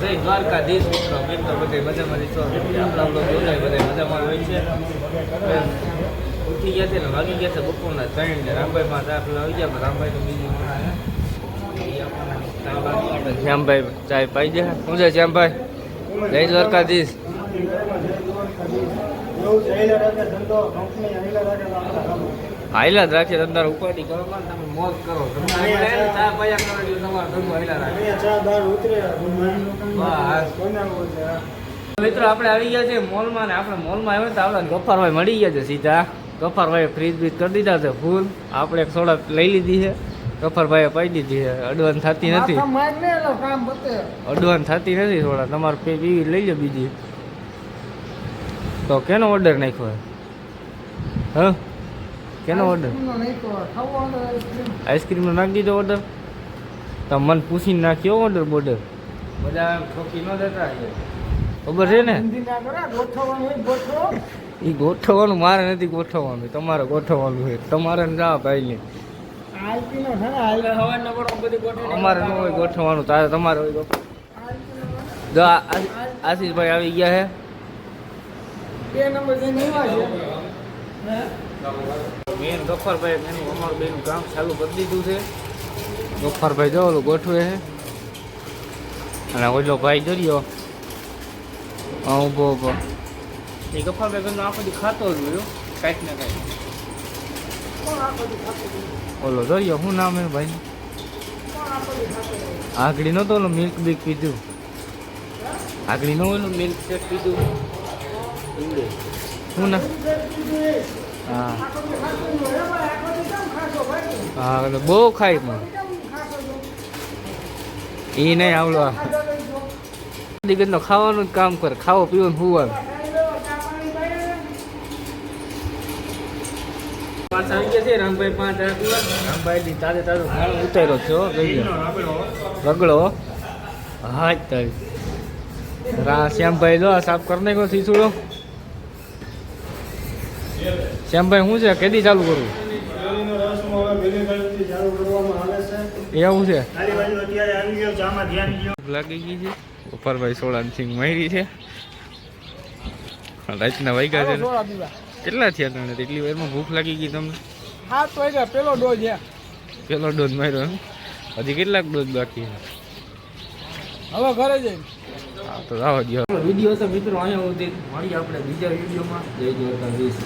જય દ્વારકાધીશ મિત્રો. મિત્રો બધે મજામાં છો આપણા લોકો જોડાય બધા મજામાં હોય છે. ઉઠી ગયા છે ને વાગી ગયા છે બપોરના ત્રણ ને રામભાઈ ચા પીવા આવી ગયા રામભાઈ તો બીજી શ્યામભાઈ ચાય પાઈ જાય શું છે શ્યામભાઈ? જય દ્વારકાધીશ. હાઈલા જ રાખીએ અંદર ઉપાડી કરો તમે મોજ કરો. ચા પાયા કરો. રાખે. મિત્રો આપણે આવી ગયા છે મોલમાં ને આપણે મોલમાં આવ્યા તો આપણે ગફારભાઈ મળી ગયા છે સીધા. ગફારભાઈ ફ્રીજ બીજ કરી દીધા છે ફૂલ આપણે એક સોડા લઈ લીધી છે. ગફારભાઈએ પાઈ દીધી છે. અડવાન થતી નથી. અડવાન થતી નથી સોડા તમારે પે પીવી લઈ લો બીજી. તો કેનો ઓર્ડર નાખ્યો હા? કેનો ઓર્ડર આઈસ્ક્રીમનો નાખી દીધો ઓર્ડર તો મને પૂછીને નાખ્યો ઓર્ડર બોર્ડર. બધા ઠોકી ન દેતા ખબર છે ને? એ ગોઠવવાનું મારે નથી ગોઠવવાનું તમારે ગોઠવવાનું છે તમારે જા ભાઈ ને અમારે ન હોય ગોઠવવાનું તારે તમારે હોય. જો આશીષભાઈ આવી ગયા છે. મેન ગફરભાઈ એનું અમારું બેનું કામ ચાલુ કરી દીધું છે. ગફરભાઈ જો ઓલું ગોઠવે છે. અને ઓલો ભાઈ દરિયો હા ઊભો ઊભો. એ ગફારભાઈ ઘરનો આખો દી ખાતો જ હોય કાંઈક ને કાંઈક. ઓલો દરિયો શું નામ એ ભાઈ આગળી નતો ઓલો મિલ્ક બીક પીધું? આગળી ન ઓલું મિલ્ક શેક પીધું? શું ના હા. હા બહુ ખાય પણ. એ નહીં આવડો દિગ્ગજનો ખાવાનું જ કામ કર ખાવો હુવાનું. રામભાઈ ની તાજો ઉતાર્યો છે. રગડો હા. જ તારી. રા શ્યામભાઈ જો આ સાફ કરી નાખ્યો શીસુડો શ્યામભાઈ શું છે? કેદી ચાલુ એવું છે? ભૂખ લાગી ગઈ છે. ઉપરભાઈ સોળાન સિંગ મારી છે. રાતના વાગ્યા છે કેટલા થયા તમને એટલી વારમાં ભૂખ લાગી ગઈ તમને? પેલો ડોઝ છે. પેલો ડોઝ માર્યો એમ? હજી કેટલાક ડોઝ બાકી છે? હવે ઘરે જઈ હા તો આવો ગયો વીડિયો તો મિત્રો અહીંયા સુધી. મળી આપણે બીજા વિડીયોમાં. જય દ્વારકાધીશ.